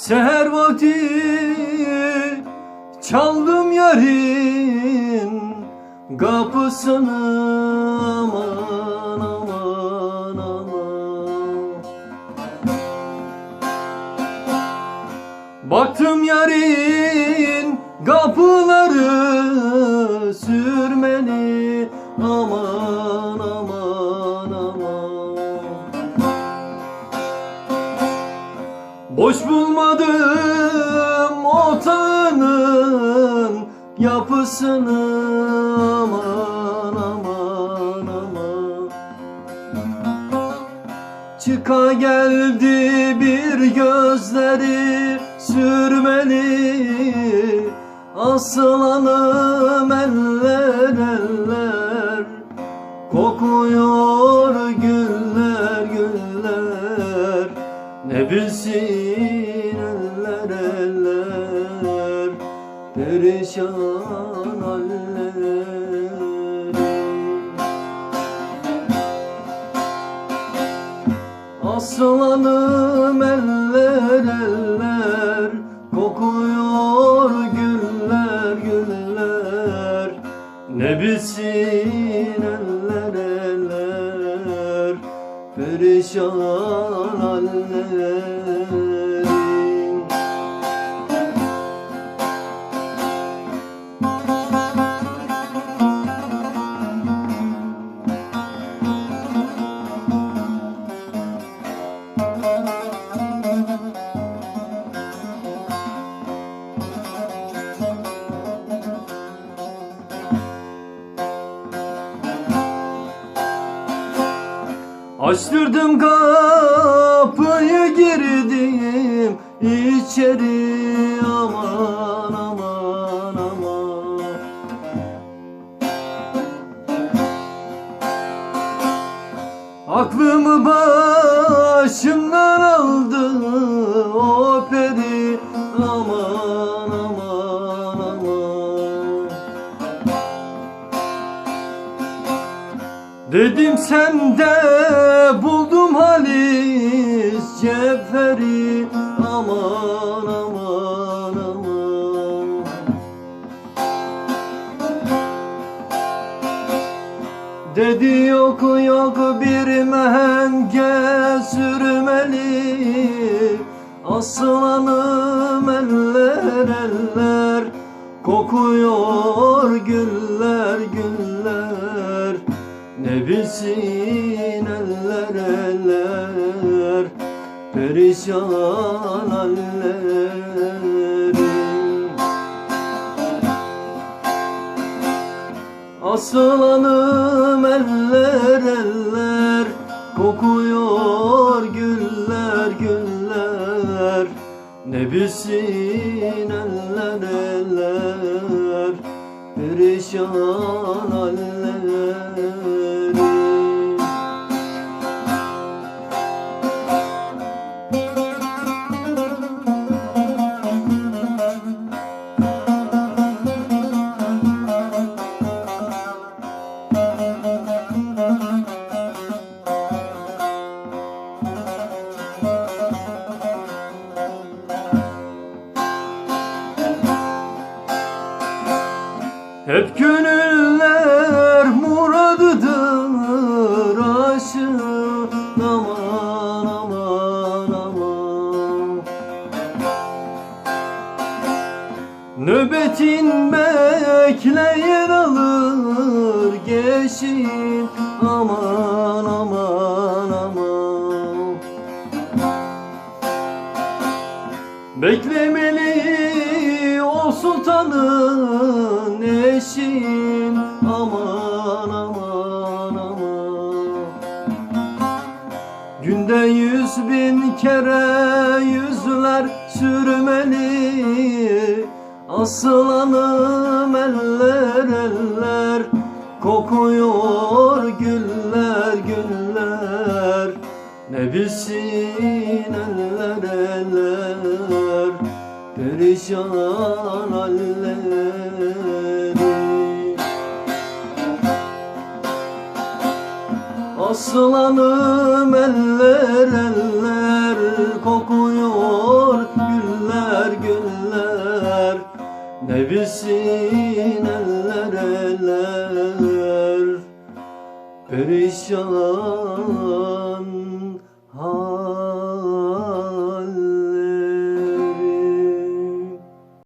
Seher vakti çaldım yarın kapısını aman aman aman. Baktım yarın kapıları sürmeli aman aman Boş bulmadım otağının yapısını. Aman aman aman. Çıka geldi bir gözleri sürmeli. Aslanım eller eller. Kokuyor Ne bilsin eller eller Perişan halleri Aslanım eller eller Kokuyor güller güller. Ne bilsin eller Perişan hallerim Açtırdım kapıyı girdim içeri. Aman aman aman. Aklımı başımdan aldı Dedim sende buldum Halis Cevheri. Aman aman aman. Dedi yok yok bir mehenge sürmeli. Aslanım eller eller. Kokuyor güller güller Ne bilsin eller eller Perişan hallerim. Aslanım eller eller Kokuyor güller güller. Ne bilsin eller eller Perişan hallerim Hep gönüller muradıdır aşığın aman aman aman. Nöbetin bekleyen alır geçin aman aman aman. Beklemeli o sultanın aman aman aman. Günde yüz bin kere yüzler sürmeli Aslanım eller eller. Kokuyor güller güller. Ne bilsin eller eller. Perişan halleri Aslanım eller eller kokuyor güller güller. Ne bilsin eller eller perişan hal.